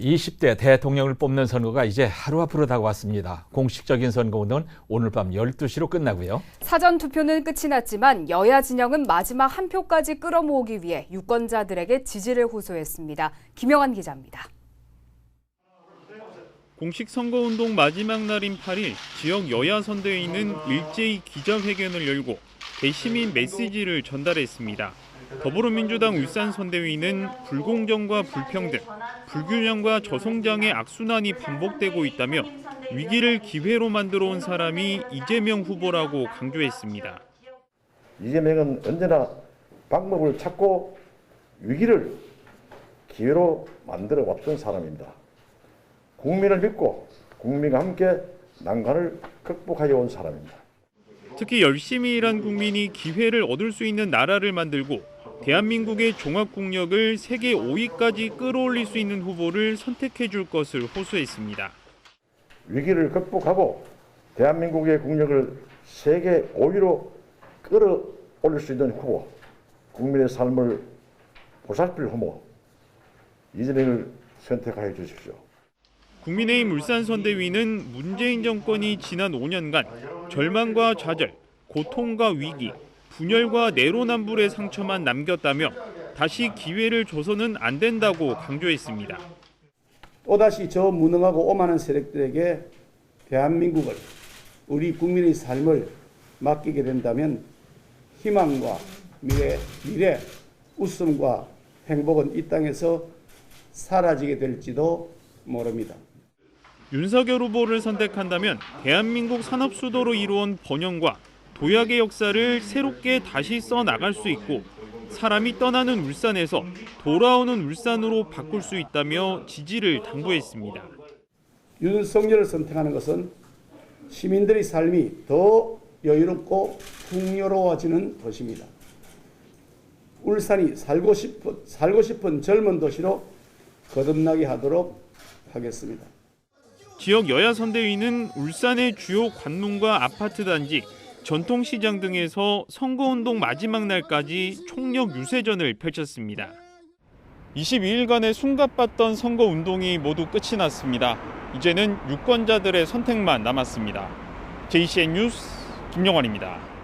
20대 대통령을 뽑는 선거가 이제 하루 앞으로 다가왔습니다. 공식적인 선거운동은 오늘 밤 12시로 끝나고요. 사전 투표는 끝이 났지만 여야 진영은 마지막 한 표까지 끌어모으기 위해 유권자들에게 지지를 호소했습니다. 김영환 기자입니다. 공식 선거운동 마지막 날인 8일 지역 여야 선대위는 일제히 기자회견을 열고 대시민 메시지를 전달했습니다. 더불어민주당 울산 선대위는 불공정과 불평등, 불균형과 저성장의 악순환이 반복되고 있다며 위기를 기회로 만들어 온 사람이 이재명 후보라고 강조했습니다. 이재명은 언제나 방법을 찾고 위기를 기회로 만들어 왔던 사람입니다. 국민을 믿고 국민과 함께 난관을 극복하여 온 사람입니다. 특히 열심히 일한 국민이 기회를 얻을 수 있는 나라를 만들고 대한민국의 종합국력을 세계 5위까지 끌어올릴 수 있는 후보를 선택해 줄 것을 호소했습니다. 위기를 극복하고 대한민국의 국력을 세계 5위로 끌어올릴 수 있는 후보, 국민의 삶을 보살필 후보, 이재명을 선택하여 주십시오. 국민의힘 울산 선대위는 문재인 정권이 지난 5년간 절망과 좌절, 고통과 위기, 분열과 내로남불의 상처만 남겼다며 다시 기회를 줘서는 안 된다고 강조했습니다. 또다시 저 무능하고 오만한 세력들에게 대한민국을 우리 국민의 삶을 맡기게 된다면 희망과 미래, 미래, 웃음과 행복은 이 땅에서 사라지게 될지도 모릅니다. 윤석열 후보를 선택한다면 대한민국 산업 수도로 이루어온 번영과 도약의 역사를 새롭게 다시 써 나갈 수 있고 사람이 떠나는 울산에서 돌아오는 울산으로 바꿀 수 있다며 지지를 당부했습니다. 윤석열을 선택하는 것은 시민들의 삶이 더 여유롭고 풍요로워지는 것입니다. 울산이 살고 싶은, 살고 싶은 젊은 도시로 거듭나게 하도록 하겠습니다. 지역 여야 선대위는 울산의 주요 관문과 아파트 단지, 전통시장 등에서 선거운동 마지막 날까지 총력 유세전을 펼쳤습니다. 22일간의 숨가빴던 선거운동이 모두 끝이 났습니다. 이제는 유권자들의 선택만 남았습니다. JCN 뉴스 김영환입니다.